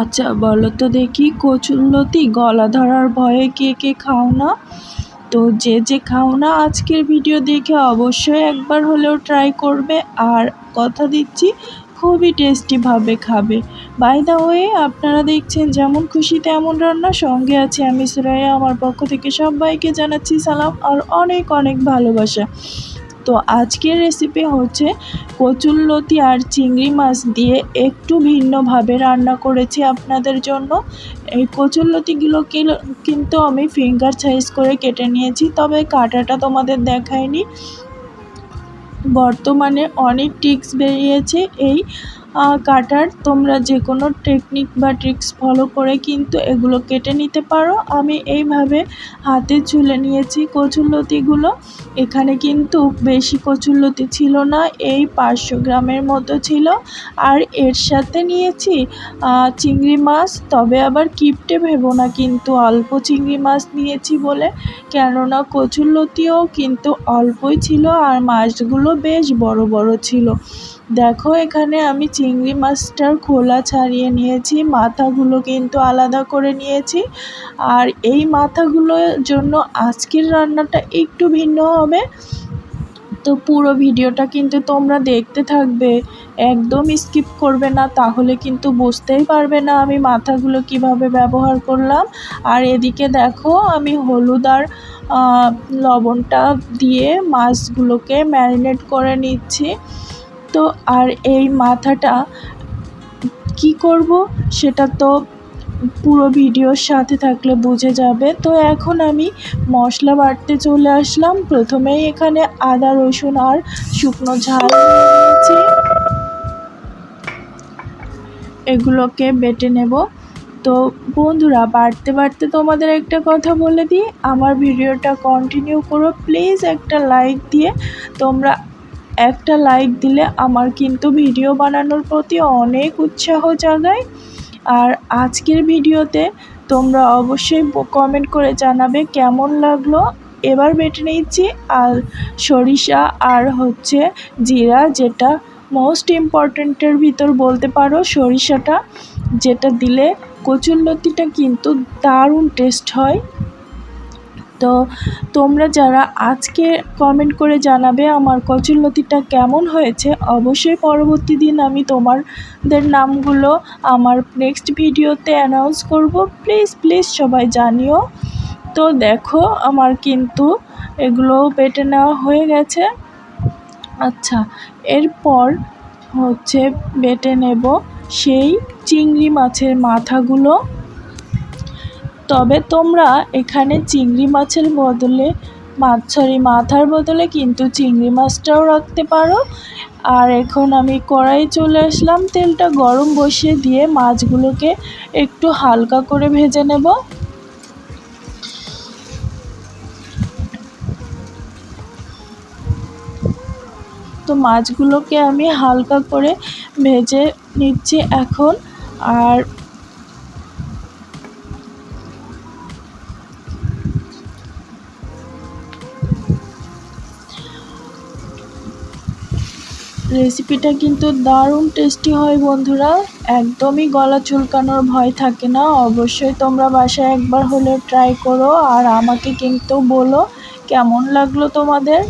আচ্ছা বলো তো দেখি, কচুরলতি গলা ধরার ভয়ে কে কে খাও না? তো যে যে খাও না আজকের ভিডিও দেখে অবশ্যই একবার হলেও ট্রাই করবে। আর কথা দিচ্ছি, খুবই টেস্টিভাবে খাবে। বাই দা ওয়ে আপনারা দেখছেন যেমন খুশি তেমন রান্না। সঙ্গে আছে আমি, সুরাইয়া। আমার পক্ষ থেকে সবাইকে জানাচ্ছি সালাম আর অনেক অনেক ভালোবাসা। তো আজকের রেসিপি হচ্ছে কচুরলতি আর চিংড়ি মাছ দিয়ে একটু ভিন্নভাবে রান্না করেছি আপনাদের জন্য। এই কচুরলতিগুলো কিন্তু আমি ফিঙ্গার সাইজ করে কেটে নিয়েছি, তবে কাটাটা তোমাদের দেখায়নি বর্তমানে অনেক টিক্স বেরিয়েছে, এই কাটার, তোমরা যে কোনো টেকনিক বা ট্রিক্স ফলো করে কিন্তু এগুলো কেটে নিতে পারো। আমি এইভাবে হাতে ছুলে নিয়েছি কচুরলতিগুলো। এখানে কিন্তু বেশি কচুরলতি ছিল না, এই পাঁচশো গ্রামের মতো ছিল। আর এর সাথে নিয়েছি চিংড়ি মাছ, তবে আবার কিপটে ভেবো না কিন্তু অল্প চিংড়ি মাছ নিয়েছি বলে। কেননা কচুরলতিও কিন্তু অল্পই ছিল আর মাছগুলো বেশ বড় বড় ছিল। দেখো, এখানে আমি চিংড়ি মাছটার খোলা ছাড়িয়ে নিয়েছি, মাথাগুলো কিন্তু আলাদা করে নিয়েছি। আর এই মাথাগুলোর জন্য আজকের রান্নাটা একটু ভিন্ন হবে। তো পুরো ভিডিওটা কিন্তু তোমরা দেখতে থাকবে। একদম স্কিপ করবে না, তাহলে কিন্তু বুঝতেই পারবে না আমি মাথাগুলো কীভাবে ব্যবহার করলাম। আর এদিকে দেখো, আমি হলুদ আর লবণটা দিয়ে মাছগুলোকে ম্যারিনেট করে নিচ্ছি। তো আর এই মাথাটা কি করব সেটা তো পুরো ভিডিওর সাথে থাকলে বুঝে যাবে। তো এখন আমি মশলা বাটতে চলে আসলাম। প্রথমেই এখানে আদা, রসুন আর শুকনো ঝাল নিয়েছি। এগুলোকে বেটে নেব। তো বন্ধুরা বাড়তে বাড়তে তোমাদের একটা কথা বলে দিই। আমার ভিডিওটা কন্টিনিউ করো। প্লিজ একটা লাইক দিয়ে তোমরা একটা লাইক দিলে আমার কিন্তু ভিডিও বানানোর প্রতি অনেক উৎসাহ জাগায়। আর আজকের ভিডিওতে তোমরা অবশ্যই কমেন্ট করে জানাবে কেমন লাগল। এবার বেটে নিচ্ছি আর সরিষা আর হচ্ছে জিরা, যেটা মোস্ট ইম্পর্ট্যান্টের ভিতর বলতে পারো সরিষাটা, যেটা দিলে কচুরলতিটা কিন্তু দারুণ টেস্ট হয়। তো তোমরা যারা আজকে কমেন্ট করে জানাবে আমার কচুরলতিটা কেমন হয়েছে, অবশ্যই পরবর্তী দিন আমি তোমাদের নামগুলো আমার নেক্সট ভিডিওতে অ্যানাউন্স করব। প্লিজ প্লিজ সবাই জানিও। তো দেখো, আমার কিন্তু এগুলো বেটে নেওয়া হয়ে গেছে। আচ্ছা এরপর হচ্ছে বেটে নেব সেই চিংড়ি মাছের মাথাগুলো। তবে তোমরা এখানে চিংড়ি মাছের বদলে মাছ সরি মাথার বদলে কিন্তু চিংড়ি মাছটাও রাখতে পারো। আর এখন আমি কড়াই চলে আসলাম, তেলটা গরম বসিয়ে দিয়ে মাছগুলোকে একটু হালকা করে ভেজে নেব। তো মাছগুলোকে আমি হালকা করে ভেজে নিচ্ছি এখন। আর রেসিপিটা কিন্তু দারুণ টেস্টি হয় বন্ধুরা। একদমই গলা চুলকানোর ভয় থাকে না। অবশ্যই তোমরা বাসায় একবার হলে ট্রাই করো আর আমাকে কিন্তু বলো কেমন লাগল তোমাদের।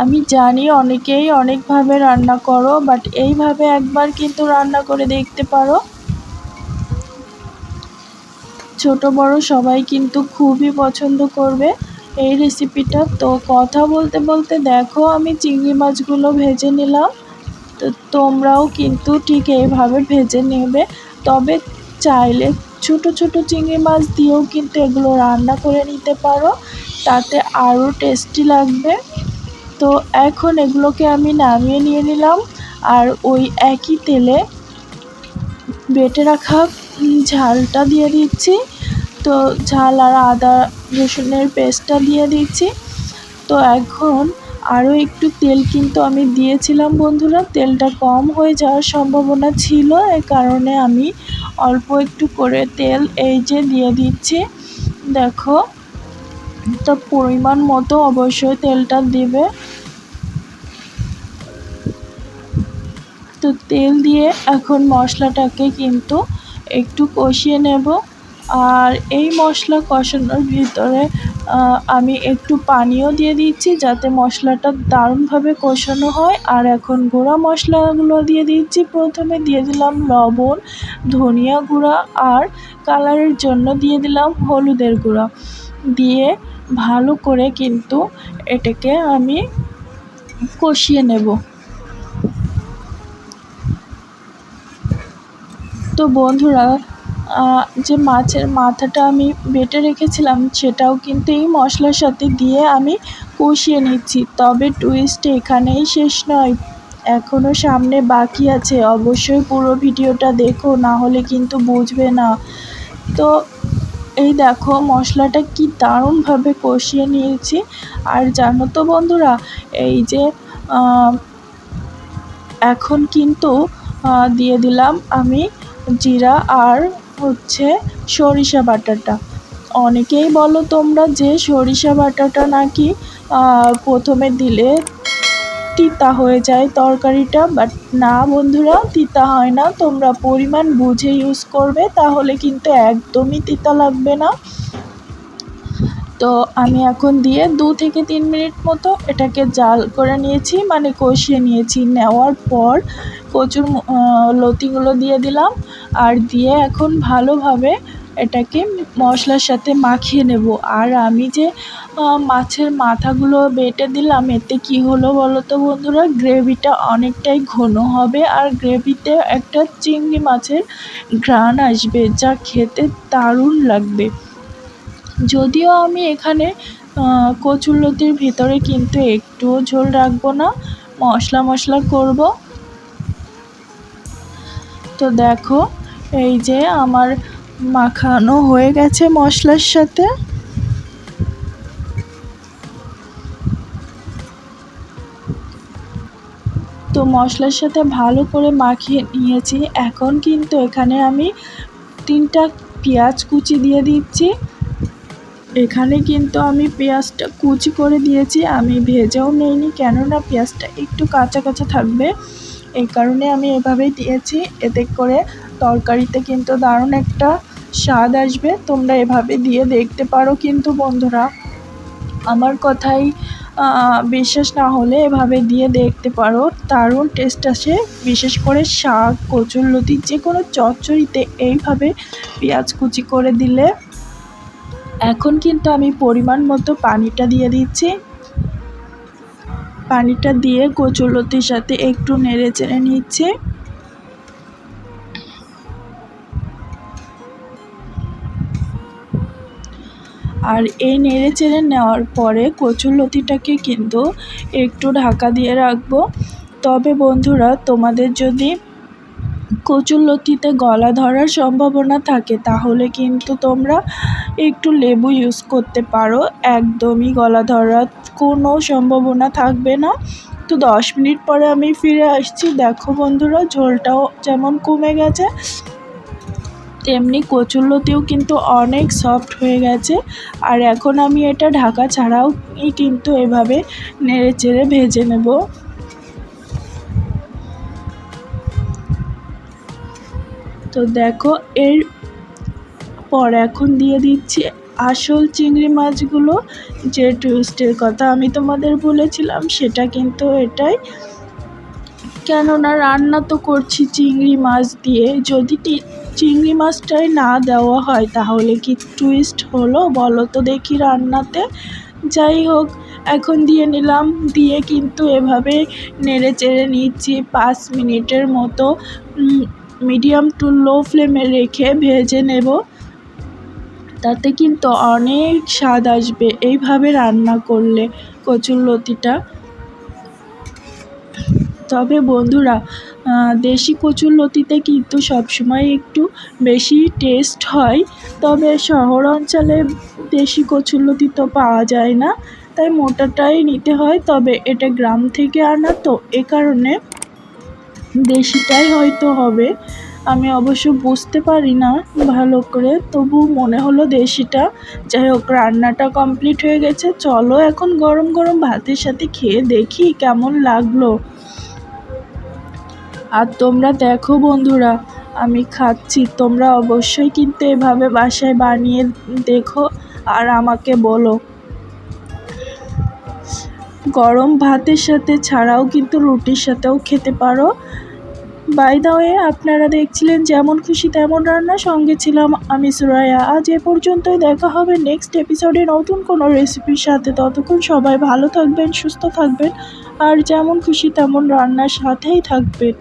আমি জানি অনেকেই অনেকভাবে রান্না করো বাট এইভাবে একবার কিন্তু রান্না করে দেখতে পারো। ছোট বড় সবাই কিন্তু খুবই পছন্দ করবে। এই রেসিপিটা তো কথা বলতে বলতে দেখো, আমি চিংড়ি মাছগুলো ভেজে নিলাম। তো তোমরাও কিন্তু ঠিক এইভাবে ভেজে নেবে। তবে চাইলে ছোট ছোট চিংড়ি মাছ দিয়েও কিন্তু এগুলো রান্না করে নিতে পারো। তাতে আরও টেস্টি লাগবে। তো এখন এগুলোকে আমি নামিয়ে নিয়ে নিলাম। আর ওই একই তেলে বেটে রাখা ঝালটা দিয়ে দিচ্ছি। তো ঝাল আর আদা রসুনের পেস্টটা দিয়ে দিচ্ছি তো এখন আরও একটু তেল কিন্তু আমি দিয়েছিলাম বন্ধুরা। তেলটা কম হয়ে যাওয়ার সম্ভাবনা ছিল, এ কারণে আমি অল্প একটু করে তেল এই যে দিয়ে দিচ্ছি। দেখো, তো পরিমাণ মতো অবশ্যই তেলটা দেবে। তো তেল দিয়ে এখন মশলাটাকে কিন্তু একটু কষিয়ে নেব। আর এই মশলা কষানোর ভিতরে আমি একটু পানিও দিয়ে দিচ্ছি যাতে মশলাটা দারুণভাবে কষানো হয়। আর এখন গুঁড়া মশলাগুলো দিয়ে দিচ্ছি। প্রথমে দিয়ে দিলাম লবণ, ধনিয়া গুঁড়া আর কালারের জন্য দিয়ে দিলাম হলুদের গুঁড়া। দিয়ে ভালো করে কিন্তু এটাকে আমি কষিয়ে নেব। তো বন্ধুরা যে মাছের মাথাটা আমি বেটে রেখেছিলাম, সেটাও কিন্তু এই মশলার সাথে দিয়ে আমি কষিয়ে নিচ্ছি। তবে টুইস্ট এখানেই শেষ নয় এখনও সামনে বাকি আছে। অবশ্যই পুরো ভিডিওটা দেখো, না হলে কিন্তু বুঝবে না। তো এই দেখো, মশলাটা কি দারুণভাবে কষিয়ে নিয়েছি। আর জানো তো বন্ধুরা, এই যে এখন কিন্তু দিয়ে দিলাম আমি জিরা আর হচ্ছে সরিষা বাটাটা। অনেকেই বলো তোমরা যে সরিষা বাটাটা নাকি প্রথমে দিলে তিতা হয়ে যায় তরকারিটা বাট না বন্ধুরা, তিতা হয় না। তোমরা পরিমাণ বুঝে ইউজ করবে, তাহলে কিন্তু একদমই তিতা লাগবে না। তো আমি এখন দিয়ে দু থেকে তিন মিনিট মতো এটাকে জাল করে নিয়েছি মানে কষিয়ে নিয়েছি। নেওয়ার পর কচুর লতিগুলো দিয়ে দিলাম আর দিয়ে এখন ভালোভাবে এটাকে মশলার সাথে মাখিয়ে নেব। আর আমি যে মাছের মাথাগুলো বেটে দিলাম, এতে কি হলো বলো তো বন্ধুরা? গ্রেভিটা অনেকটাই ঘন হবে আর গ্রেভিতে একটা চিংড়ি মাছের ঘ্রাণ আসবে, যা খেতে দারুণ লাগবে। যদিও আমি এখানে কচুরলতির ভিতরে কিন্তু একটুও ঝোল রাখব না, মশলা মশলা করব। তো দেখো, এই যে আমার মাখানো হয়ে গেছে মশলার সাথে। তো মশলার সাথে ভালো করে মাখিয়ে নিয়েছি। এখন কিন্তু এখানে আমি তিনটা পেঁয়াজ কুচি দিয়ে দিচ্ছি। এখানে কিন্তু আমি পেঁয়াজটা কুচি করে দিয়েছি। আমি ভেজেও নিইনি, কেননা পেঁয়াজটা একটু কাঁচা কাঁচা থাকবে। এই কারণে আমি এভাবেই দিয়েছি। এতে করে তরকারিতে কিন্তু দারুণ একটা স্বাদ আসবে। তোমরা এভাবে দিয়ে দেখতে পারো কিন্তু বন্ধুরা। আমার কথাই বিশ্বাস না হলে এভাবে দিয়ে দেখতে পারো। দারুণ টেস্ট আসে। বিশেষ করে শাক কচুরলতি যে কোনো চচ্চড়িতে এইভাবে পেঁয়াজ কুচি করে দিলে এখন কিন্তু আমি পরিমাণ মতো পানিটা দিয়ে দিচ্ছি। পানিটা দিয়ে কচুরলতির সাথে একটু নেড়ে চেড়ে নিচ্ছে। আর এই নেড়ে চেড়ে নেওয়ার পরে কচুরলতিটাকে কিন্তু একটু ঢাকা দিয়ে রাখব। তবে বন্ধুরা, তোমাদের যদি কচুরলতিতে গলা ধরার সম্ভাবনা থাকে, তাহলে কিন্তু তোমরা একটু লেবু ইউজ করতে পারো। একদমই গলা ধরার কোনো সম্ভাবনা থাকবে না। তো দশ মিনিট পরে আমি ফিরে আসছি। দেখো বন্ধুরা, ঝোলটাও যেমন কমে গেছে, তেমনি কচুরলতিও কিন্তু অনেক সফট হয়ে গেছে। আর এখন আমি এটা ঢাকা ছাড়াও কিন্তু এভাবে নেড়ে চেড়ে ভেজে নেব। তো দেখো, এর পর এখন দিয়ে দিচ্ছি আসল চিংড়ি মাছগুলো, যে টুইস্টের কথা আমি তোমাদের বলেছিলাম, সেটা কিন্তু এটাই। কেননা রান্না তো করছি চিংড়ি মাছ দিয়ে, যদি চিংড়ি মাছটাই না দেওয়া হয় তাহলে কি টুইস্ট হলো? বলো তো দেখি রান্নাতে। যাই হোক, এখন দিয়ে নিলাম, দিয়ে কিন্তু এভাবে নেড়ে চেড়ে নিচ্ছি পাঁচ মিনিটের মতো। মিডিয়াম টু লো ফ্লেমে রেখে ভেজে নেব। তাতে কিন্তু অনেক স্বাদ আসবে। এইভাবে রান্না করলে কচুরলতিটা তবে বন্ধুরা দেশি কচুরলতিতে কিন্তু সবসময় একটু বেশি টেস্ট হয়। তবে শহর অঞ্চলে দেশি কচুরলতি তো পাওয়া যায় না। তাই মোটাটাই নিতে হয়। তবে এটা গ্রাম থেকে আনা, তো এ কারণে দেশিটাই হয়তো হবে। আমি অবশ্য বুঝতে পারি না ভালো করে তবু মনে হলো দেশিটা। যাই হোক, রান্নাটা কমপ্লিট হয়ে গেছে। চলো এখন গরম গরম ভাতের সাথে খেয়ে দেখি কেমন লাগল। আর তোমরা দেখো বন্ধুরা, আমি খাচ্ছি। তোমরা অবশ্যই কিন্তু এভাবে বাসায় বানিয়ে দেখো আর আমাকে বলো। গরম ভাতের সাথে ছাড়াও কিন্তু রুটির সাথেও খেতে পারো। বাই দা ওয়ে আপনারা দেখছিলেন যেমন খুশি তেমন রান্না, সঙ্গে ছিলাম আমি সুরায়া আজ এ পর্যন্তই দেখা হবে নেক্সট এপিসোডে নতুন কোনো রেসিপির সাথে। ততক্ষণ সবাই ভালো থাকবেন, সুস্থ থাকবেন, আর যেমন খুশি তেমন রান্নার সাথেই থাকবেন।